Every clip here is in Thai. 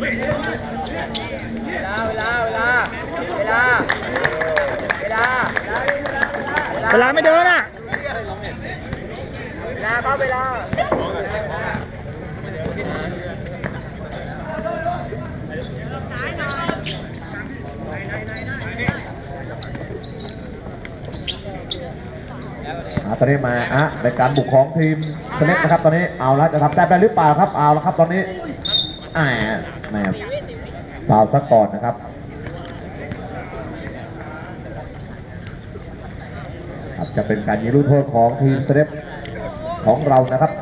เวลาเวลาเวลาเวลาเวลาเวลาไม่เดินอะเวลาเข้าเวลาอ่าตอนนี้มาอะในการบุกของทีมสเน็กนะครับตอนนี้เอาละจะทำแต้มได้หรือเปล่าครับเอาละครับตอนนี้ อ่าแหม่ฟาวซะก่อนนะครับครับจะเป็นการยิงลูกโทษของทีมสเน็กของเรานะครับ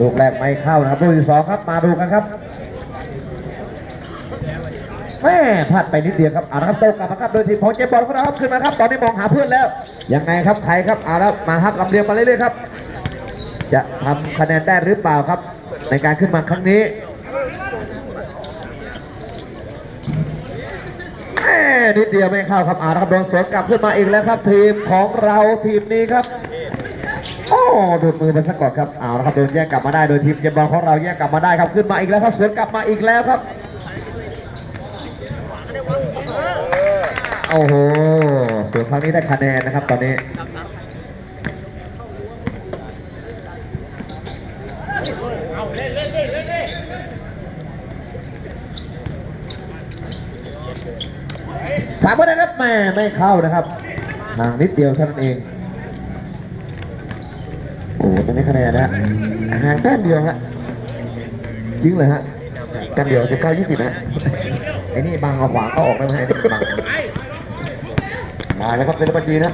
ลูกแรกไม่เข้านะครับลูกที่สองครับ มาดูกันครับ แม่พลาดไปนิดเดียวครับเอาละครับโตกลับมาครับโดยทีมของเจบอลครับขึ้นมาครับตอนนี้มองหาเพื่อนแล้วยังไงครับใครครับเอาละมาครับลำเลียงมาเรื่อยๆครับ จะทำคะแนนได้หรือเปล่าครับ ในการขึ้นมาครั้งนี้แม่นิดเดียวไม่เข้าครับอาครับโดนสวนกลับขึ้นมาอีกแล้วครับ ทีมของเราทีมนี้ครับโอ้ดูดมือไปซะก่อนครับเอาละครับโดนแย่งกลับมาได้โดยทีมเจมบอลของเราแย่งกลับมาได้ครับขึ้นมาอีกแล้วครับสวนกลับมาอีกแล้วครับ โอ้โหส่วนครั้งนี้ได้คะแนนนะครับตอนนี้สามคะแนนครับแม่ไม่เข้านะครับห่างนิดเดียวเท่านั้นเองโอ้โหตอนนี้คะแนนนะห่างแต้มเดียวฮะจริงเลยฮะแต้มเดียวจะเก้ายี่สิบฮะไอ้นี่บังเอาขวาก็ออกได้ไหมไอ้นี่บัง มาแล้วครับเซนปาจีนะ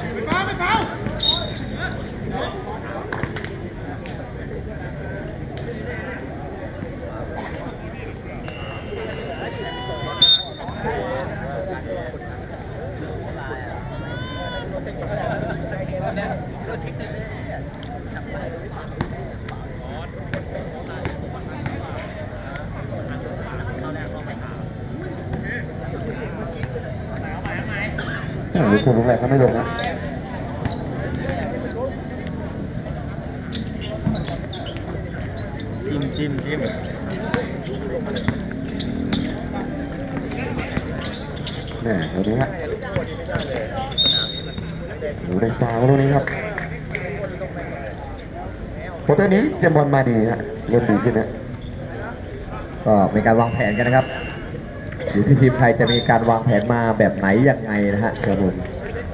หรือคุณรู้ไหมเขาไม่ลงนะจิ้มจิ้มจิ้มแน่ตัวนี้ฮะดูในตาลูกนี้ครับโปรตัวนี้เจมบอลมาดีฮะเริ่มดีขึ้นนะก็มีการวางแผนกันนะครับ อยู่ที่ทีมไทยจะมีการวางแผนมาแบบไหนยังไงนะฮะครับผม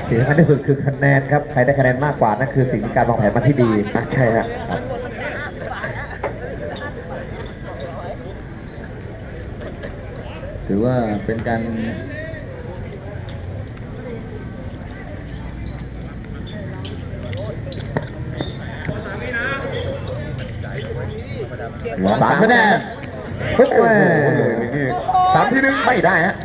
สิ่งสำคัญที่สุดคือคะแนนครับใครได้คะแนนมากกว่านั่นคือสิ่งที่การวางแผนมาที่ดีนะใช่ฮะครับถือว่าเป็นการสามคะแนนโอ้โห สามที่หนึ่งไม่ได้ฮะ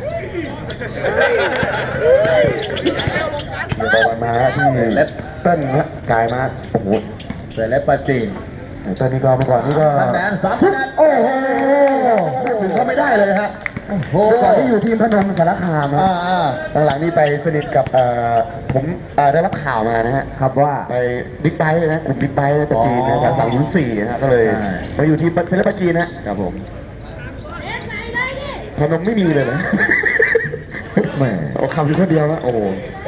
เดี๋ยวบอลมาฮะที่เล็บเติ้ลฮะกลายมาโอ้โหเสร็จแล้วปาจีนเติ้ลนี่ก็เมื่อก่อนนี่ก็คะแนนสามคะแนนโอ้โหพูดถึงก็ไม่ได้เลยฮะโอ้โหเมื่อก่อนที่อยู่ทีมพนมสารคามอ่าฮะอ่าหลังๆนี่ไปสนิทกับเอ่อผมเอ่อได้รับข่าวมานะฮะครับว่าไปบิ๊กไบค์เลยนะกลุ่มบิ๊กไบค์ปจีนนะแถวสามศูนย์สี่นะฮะก็เลยมาอยู่ที่เซเลปจีนนะครับผม พนมไม่มีเลยนะแหม่เอาคำอยู่คนเดียวนะโอ้โห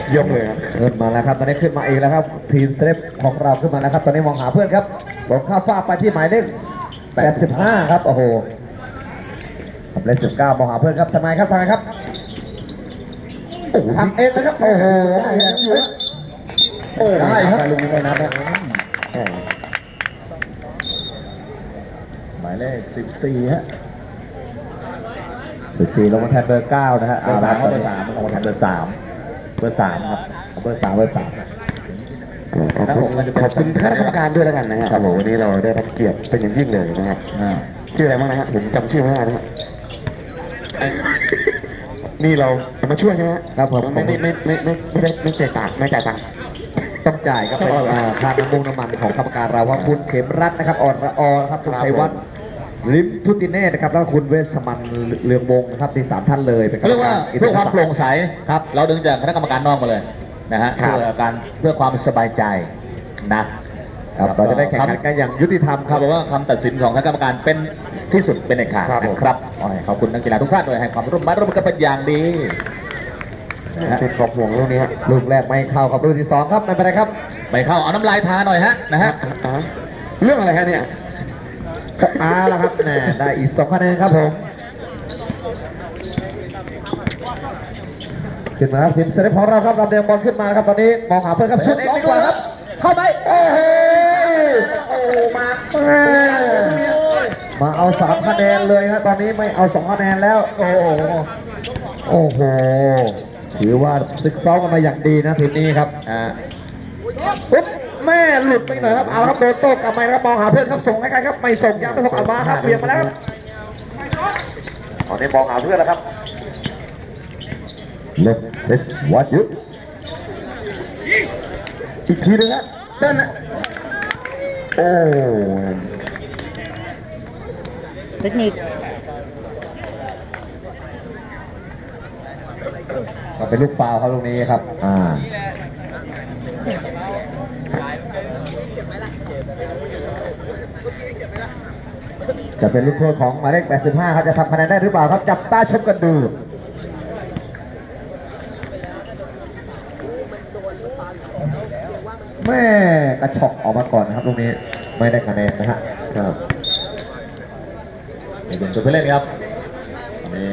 เยี่ยมเลยครับขึ้นมาแล้วครับ ตอนนี้ขึ้นมาเองแล้วครับ ทีมเซเลปของเราขึ้นมาแล้วครับ ตอนนี้มองหาเพื่อนครับส่งข้าวฟ้าไปที่หมายเลข85 ครับ โอ้โหหมายเลข19มองหาเพื่อนครับทำไมครับทำไมครับโอ้โหทำเองนะครับ โอ้โหโอ้ได้ครับลุงไม่นับนะโอ้หมายเลขสิบสี่ฮะ สุดสีลงมาแทนเบอร์เก้านะฮะเบอร์สามเบเบออร์ร์สาสามมลงมาแทนเบอร์สามเบอร์สามครับเบอร์สามเบอร์สามแล้วผมก็จะเป็นขอบคุณคณะกรรมการด้วยแล้วกันนะฮะครับผมวันนี้เราได้รับเกียรติเป็นอย่างยิ่งเลยนะฮะอ่าชื่ออะไรบ้างนะฮะผมจำชื่อไม่ได้นะฮะนี่เรามาช่วยใช่ไหมครับผมไม่ไม่ไม่ไม่ไม่ไม่ได้ไม่จ่ายตังค์ไม่จ่ายตังค์ ต้องจ่ายครับเป็นอ่าค่าน้ำมันน้ำมันของกรรมการเราว่าคุณเข็มรัตน์นะครับอ่อนระออครับคุณชัยวัฒน์ ลิมทุติเน่นะครับแล้วก็คุณเวชมันเรืองวงศ์นะครับมีสามท่านเลยเป็นเขาเรียกว่าเพื่อความโปร่งใสครับเราดึงจากคณะกรรมการนอกมาเลยนะฮะครับเพื่อการเพื่อความสบายใจนะครับเราจะได้แข่งขันกันอย่างยุติธรรมคครัรับบ บอกว่าคำตัดสินของคณะกรรมการเป็นที่สุดเป็นเอกขาดครับผม นะครับขอให้ขอบคุณนักกีฬาทุกท่านด้วยให้ความร่วมมือร่วมมือกันเป็นอย่างดีนะฮะเป็นของห่วงลูกนี้ฮะลูกแรกไม่เข้าครับลูกที่สองครับไม่เป็นไรครับ ไปเข้าเอาน้ำลายทาหน่อยฮะนะฮะ อ่าเรื่องอะไรครับเนี่ย อาแล้วครับแน่ได้อีกสองคะแนนครับผมขึ้นมาครับทีมเซเลบของเราครับลำเลียงบอลขึ้นมาครับตอนนี้มองหาเพื่อนครับชุดเองดีกว่าครับ เข้าไปโอ้โหโอ้มามาเอาสามคะแนนเลยครับตอนนี้ไม่เอาสองคะแนนแล้ว โอ้โหโอ้โหถือว่าซึกซ้อมกันมาอย่างดีนะทีมนี้ครับอ่าปุ๊บ แม่หลุดไปหน่อยครับเอาครับโดนโต้กลับมาครับมองหาเพื่อนครับส่งให้ใครครับไม่ส่งยังไม่ส่งเอามาครับเบี่ยงมาแล้วครับตอนนี้มองหาเพื่อนแล้วครับเล็กเล็กวัดยุอีกทีหนึงครับเต้นนะโอ้เทคนิคก็เป็นลูกฟาวล์ครับลูกนี้ครับ อ่า จะเป็นลูกโทษของหมายเลข85ครับจะทำคะแนนได้หรือเปล่าครับจับตาชมกันดูแม่กระชอกออกมาก่อนนะครับลูกนี้ไม่ได้คะแนนนะฮะครับนี่เป็นตัวยเล่นครับนี่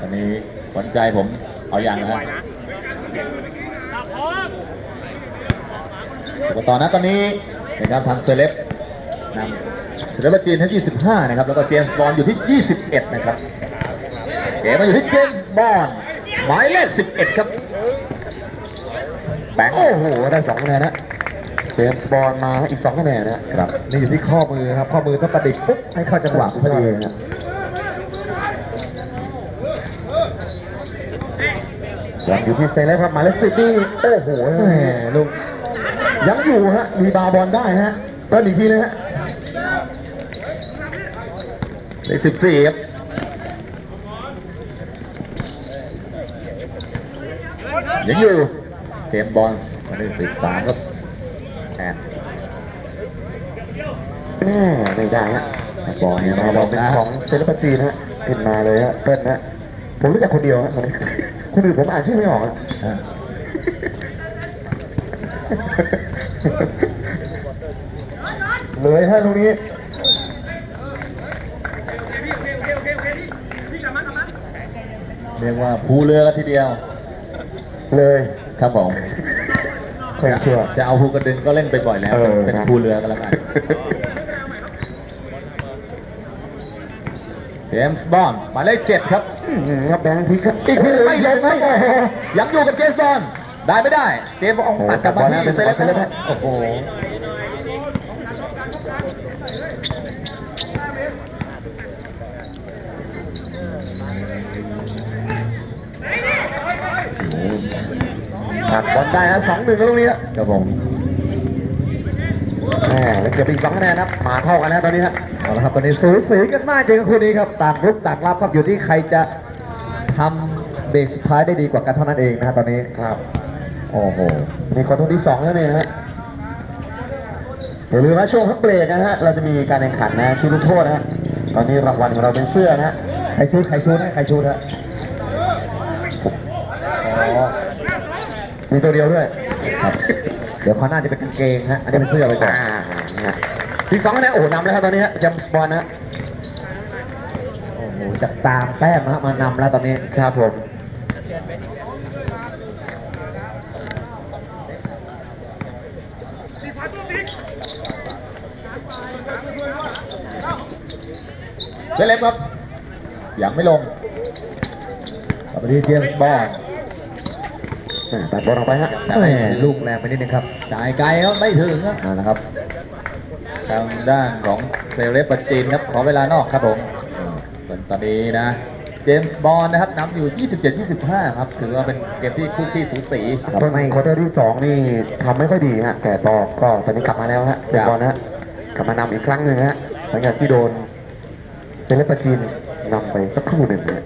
อันนี้ขวัญใจผมเอาอย่างนะ ฮะอุปกรณ์นะตอนนี้นะครับทางเซเลบนำเซเลบจีนที่25 นะครับ แล้วก็เจมส์บอลอยู่ที่ 21 นะครับเกมมาอยู่ที่เจมส์บอลหมายเลข 11 ครับแบงโอ้โห ได้สองคะแนนนะเจมส์บอลมาอีกสองคะแนนนะครับนี่อยู่ที่ข้อมือครับ ข้อมือต้องกระดิกปุ๊บให้เข้าจังหวะพอดีนะยังอยู่ที่เซเลบครับหมายเลขสิบนี่โอ้โหแหมลูก ยังอยู่ฮะ มีบาบอลได้ฮะเต้นอีกทีนึงฮะเลข14ครับยังอยู่เกมบอลมาได้13ครับแอนแม่ไม่ได้ฮะบอลเนี่ยมาบอลเป็นของเซเลบจีนฮะขึ้นมาเลยฮะเต้นฮะผมรู้จักคนเดียวฮะคนอื่นผมอ่านชื่อไม่ออกฮะ เลยฮะตรงนี้เรียกว่าภูเรือกันทีเดียว เลยครับผมคนเชื่อจะเอาภูกระดึงก็เล่นไปบ่อยแล้วเออเป็นนะภูเรือกันแล้วกันเจมส์บอลหมายเลข7ครับอืมครับแบงค์ทีครับอีกทีไม่ลงครับโอ้โหยังอยู่กับเจมส์บอล ได้ไม่ได้เจมส์บอลตัดกลับมาที่เซเลบครับโอ้โหหักบอลได้ฮะสองหนึ่งตรงนี้ฮะครับผมแหมแล้วเก็บอีกสองคะแนนครับมาเท่ากันแล้วตอนนี้ฮะเอาละครับตอนนี้สูสีกันมากจริงกับคู่นี้ครับต่างรุกต่างรับครับอยู่ที่ใครจะทำเบรกสุดท้ายได้ดีกว่ากันเท่านั้นเองนะฮะตอนนี้ครับ โอ้โหมีคนทุกที่สองแล้วเนี่ยฮะอย่าลืมว่าช่วงพักเบรกนะฮะเราจะมีการแข่งขันนะชุดลูกโทษนะฮะตอนนี้รางวัลของเราเป็นเสื้อนะฮะใครชูดใครชูดนะใครชูดฮะอ๋อมีตัวเดียวด้วยครับเดี๋ยวขาวหน่าจะเป็นกางเกงฮะอันนี้เป็นเสื้อไปก่อนอีกสองคะแนนโอ้โหนำแล้วครับตอนนี้ฮะจำบอลนะฮะโอ้โหจากตามแต้มฮะมานำแล้วตอนนี้ครับผม เซเลบครับ ยังไม่ลงกลับมาที่เจมส์บอลอ่าตัดบอลออกไปฮะแหมลูกแรงไปนิดนึงครับจ่ายไกลครับไม่ถึงครับนั่นนะครับ ทางด้านของเซเลบปัจจีนครับขอเวลานอกครับผมส่วนตอนนี้นะ เจมส์บอลนะครับนำอยู่ 27-25 ครับ ถือว่าเป็นเกมที่คู่ขี้สูสีต้นในควอเตอร์ที่สองนี่ทำไม่ค่อยดีฮะแต่ต่อก็ตอนนี้กลับมาแล้วฮะเดบอลนะฮะ กลับมานำอีกครั้งหนึ่งฮะ หลังจากที่โดนเซเลปาจีนนำไปสักครู่หนึ่งเนี่ย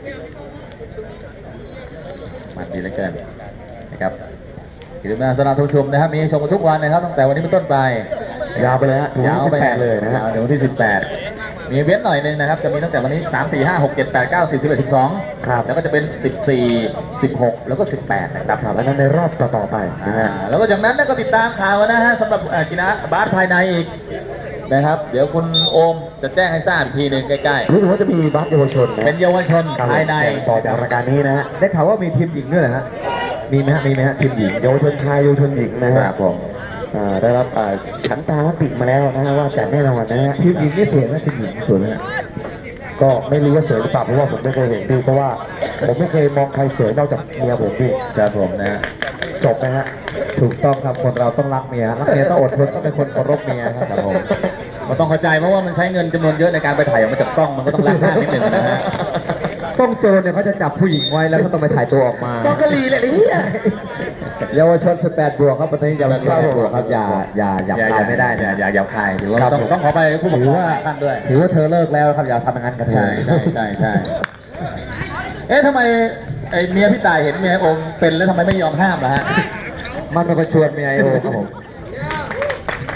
มันดีเหลือเกินนะครับกิจกรรมสำหรับท่านผู้ชมนะครับ มีให้ชมกันทุกวันนะครับ ตั้งแต่วันนี้เป็นต้นไป ยาวไปเลยฮะถึงยาวที่ไปแปดเลยนะฮะยาวถึงวันที่ 18 มีเว้นหน่อยหนึงนะครับ จะมีตั้งแต่วันนี้ 3 4 5 6 7 8 9 10 11 12 ครับ แล้วก็จะเป็น 14 16 แล้วก็ 18 นะครับ ครับแล้วนั้นในรอบต่อๆไปนะอ่าฮะแล้วก็จากนั้นก็ติดตามข่าวนะฮะสำหรับเอ่อกีฬาบาสภายในอีกนะครับ เดี๋ยวคุณโอมจะแจ้งให้ทราบอีกทีหนึ่งใกล้รู้สึกว่าจะมีบาสเยาวชนๆ นะเป็นเยาวชนภายในต่อจากรายการนี้นะฮะได้ข่าวว่ามีทีมหญิงด้วยเหรอฮะมีไหมฮะมีไหมฮะทีมหญิงเยาวชนชายเยาวชนหญิงนะฮะครับผมอ่า ได้รับอ่าฉันตามติมาแล้วนะฮะว่าจัดแน่นอนนะฮะทีมหญิงนี่สวยไหมทีมหญิงสวยไหมฮะก็ไม่รู้ว่าสวยหรือเปล่าเพราะว่าผมไม่เคยเห็นพี่เพราะว่าผมไม่เคยมองใครสวยนอกจากเมียผมพี่ครับผมนะฮะจบนะฮะถูกต้องครับคนเราต้องรักเมียรักเมียต้องอดทนต้องเป็นคนเคารพเมียครับผมมันต้องเข้าใจเพราะว่ามันใช้เงินจำนวนเยอะในการไปถ่ายออกมาจากซ่องมันก็ต้องล้างหน้านิดหนึ่งนะฮะซ่องโจรเนี่ยเขาจะจับผู้หญิงไว้แล้วก็ต้องไปถ่ายตัวออกมาซ่องกะลีเลยเนี่ย เยาวชน18บวกครับวันนี้เยาวชน18บวกครับอย่าอย่าอย่าอย่าคายไม่ได้อย่านะอย่าอย่าคายถือว่าครับต้องผมต้องขอไปผู้ปกถืครอองว่าท่านด้วยถือว่าเธอเลิกแล้วครับอย่าทำอย่างนั้นกับเธอใช่ใช่ใช่ใช่เอ๊ะทำไมไอ้เมียพี่ตายเห็นเมียโอมเป็นแล้วทำไมไม่ยอมห้ามล่ะฮะมันเป็นคนชวนเมียไอโอครับผม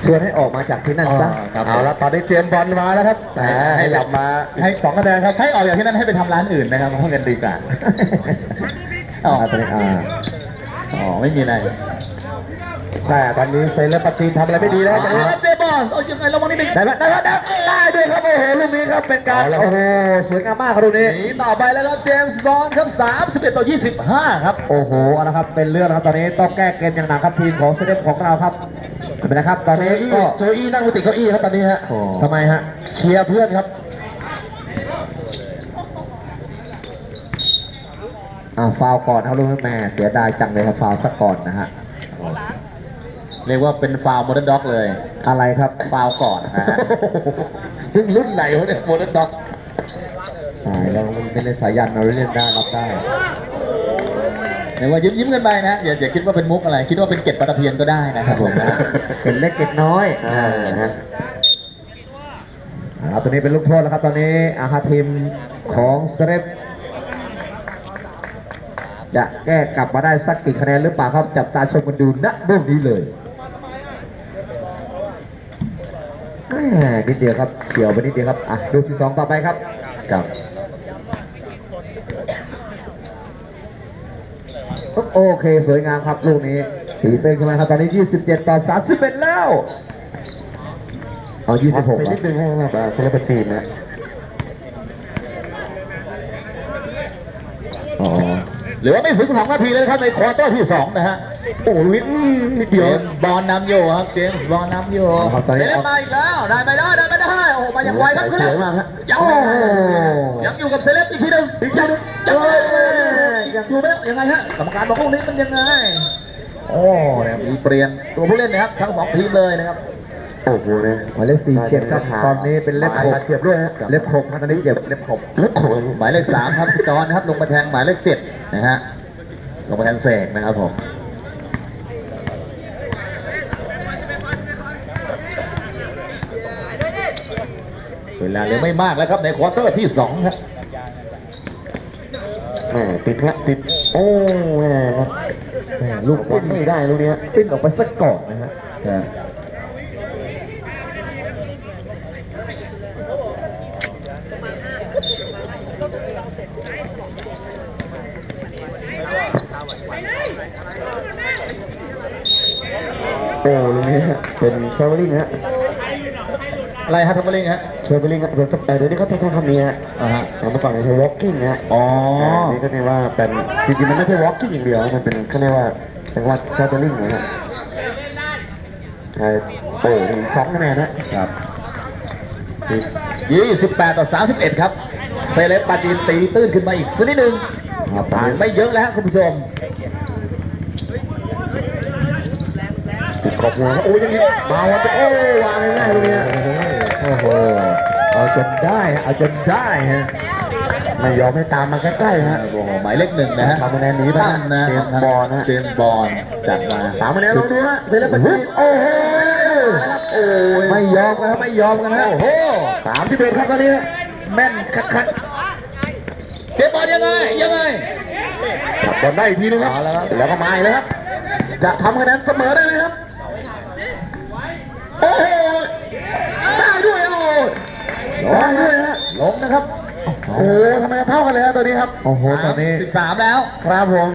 ชวนให้ออกมาจากที่นั่นซะอ๋อครับเอาละตอนนี้เจมส์บอลมาแล้วครับให้ให้กลับมาให้สองคะแนนครับให้ออกจากที่นั่นให้ไปทำร้านอื่นนะครับเพราะเงินดีกว่าอ๋ออ่าตอนนี้อ่า อ๋อไม่มีอะไรแต่ตอนนี้เซเลปาจีนทำอะไรไม่ดีแล้วอ๋อเจบอลเอายังไงระวังนิดนึงได้ไหมได้ไหมได้ได้ด้วยครับโอ้โหลูกนี้ครับเป็นการโอ้โหสวยงามมากครับลูกนี้หนีต่อไปแล้วครับเจมส์บอลครับ31ต่อ25 ครับโอ้โหเอาละครับเป็นเรื่องนะครับตอนนี้ต้องแก้เกมอย่างหนักครับทีมของเซเลปของเราครับเป็นนะครับ ตอนนี้ก็โจอี้นั่งติดเก้าอี้ครับตอนนี้ฮะทำไมฮะเชียร์เพื่อนครับ อ่าฟาวล์ก่อนครับลูกแม่เสียดายจังเลยครับฟาวล์ซะก่อนนะฮะเรียกว่าเป็นฟาวโมเดิร์นด็อกเลย อะไรครับฟาวก่อนนะฮะรุ่นรุ่นไหนวะเนี่ยโมเดิร์นด็อกตายแล้วมันเป็นในสายยันเราเล่นได้รับได้เรียกว่ายิ้มยิ้มๆกันไปนะอย่าอย่าคิดว่าเป็นมุกอะไร คิดว่าเป็นเกล็ดปลาตะเพียนก็ได้นะครับผมนะเป็นเล็กเก็ดน้อยอ่าฮะครับตอนนี้เป็นลูกโทษแล้วครับตอนนี้อาคาทีมของเซเรป จะแก้กลับมาได้สักกี่คะแนนหรือเปล่าครับจับตาชมกันดูณเรื่องนี้เลยแหม่นิดเดียวครับเกี่ยวไปนิดเดียวครับอะลูกที่สองต่อไปครับครับโอเคสวยงามครับลูกนี้ตีเป็นขึ้นมาครับตอนนี้ 27 ต่อ 31 แล้ว เอา 26ไปนิดนึงให้แบบเซเลบริตีนะอ๋อ เหลือไม่ถึงสองนาทีเลยนะครับในควอเตอร์ที่สองนะฮะโอ้ลุยอืมนิดเจเดียวมส์บอลนำอยู่ครับเจมส์บอลนำอยู่ครับตอนนี้เล่นมาอีกแล้วได้ไม่ได้ได้ไม่ได้โอ้โหมาอย่างไวครับสวยมากฮะยังโอ้ไม่ได้ยังอยู่กับเซเลบอีกทีหนึ่งอีกทีหนึ่งยังไม่ได้อยู่ไหมยังไงฮะกรรมการบอกพวกนี้มันยังไงโอ้เนี่ยมีเปลี่ยนตัวผู้เล่นนะครับทั้งสองทีมเลยนะครับโอ้โหเนี่ยหมายเลข47ครับตอนนี้เป็นเล็บหกเจ็บด้วยฮะเล็บหกครับตอนนี้เจ็บเล็บหกเล็บโขนหมายเลขสามครับพี่จอนนะครับลงมาแทงหมายเลขเจ็ด นะฮะลงมาแทนเสกนะครับผมเวลาเหลือไม่มากแล้วครับในควอเตอร์ที่สองครับแหมติดฮะติดโอ้แหมแหม่ลูกวัปิ้ดนไม่ได้ลูกเนี้ยปิ้นออกไปสักก่อนนะฮะ โอ้ลูกนี้ฮะเป็นเทรเวลลิ่งฮะอะไรฮะทัมเบอร์ลิงฮะเทรเวลลิ่งฮะเดี๋ยวเดี๋ยวนี้เขาใช้คำนี้ฮะอ่าฮะแต่เมื่อก่อนเนี่ยใช้ walking ฮะอ๋ออันนี้ก็เรียกว่าเป็นจริงๆมันไม่ใช่ walking อย่างเดียวนะมันเป็นเขาเรียกว่าเรียกว่า traveling นะฮะใช่โอ้หนึ่งสองคะแนนนะครับ28ต่อ31ครับเซเลบปาจีนตีตื้นขึ้นมาอีกสักนิดหนึ่งครับผ่านไม่เยอะแล้วครับคุณผู้ชม ติดขอบหัวโอ้ยยังนี้มาวะโอ้วางง่ายๆลูกเนี้ยโอ้โหเอาจนได้ฮะเอาจนได้ฮะไม่ยอมให้ตามมาใกล้ๆฮะโอ้โหหมายเลขหนึ่งนะฮะทำคะแนนหนีไปตั้นนะเจมส์บอลนะเจมส์บอลจัดมาสามคะแนนลองดูฮะเซเลบจีนโอ้โหโอ้ยไม่ยอมกันครับไม่ยอมกันนะโอ้โหสามที่เป็นครับตอนนี้แม่นคักๆเจมส์บอลยังไงยังไงขับบอลได้อีกทีนึงครับเอาแล้วครับแล้วก็มาอีกแล้วครับจะทำคะแนนเสมอได้ไหมครับ โอ้โหได้ด้วยโอ้โหได้ด้วยฮะลงนะครับ โอ้โหทำไมเท่ากันเลยฮะตัวนี้ครับ โอ้โหตอนนี้ สิบสามแล้ว ครับผม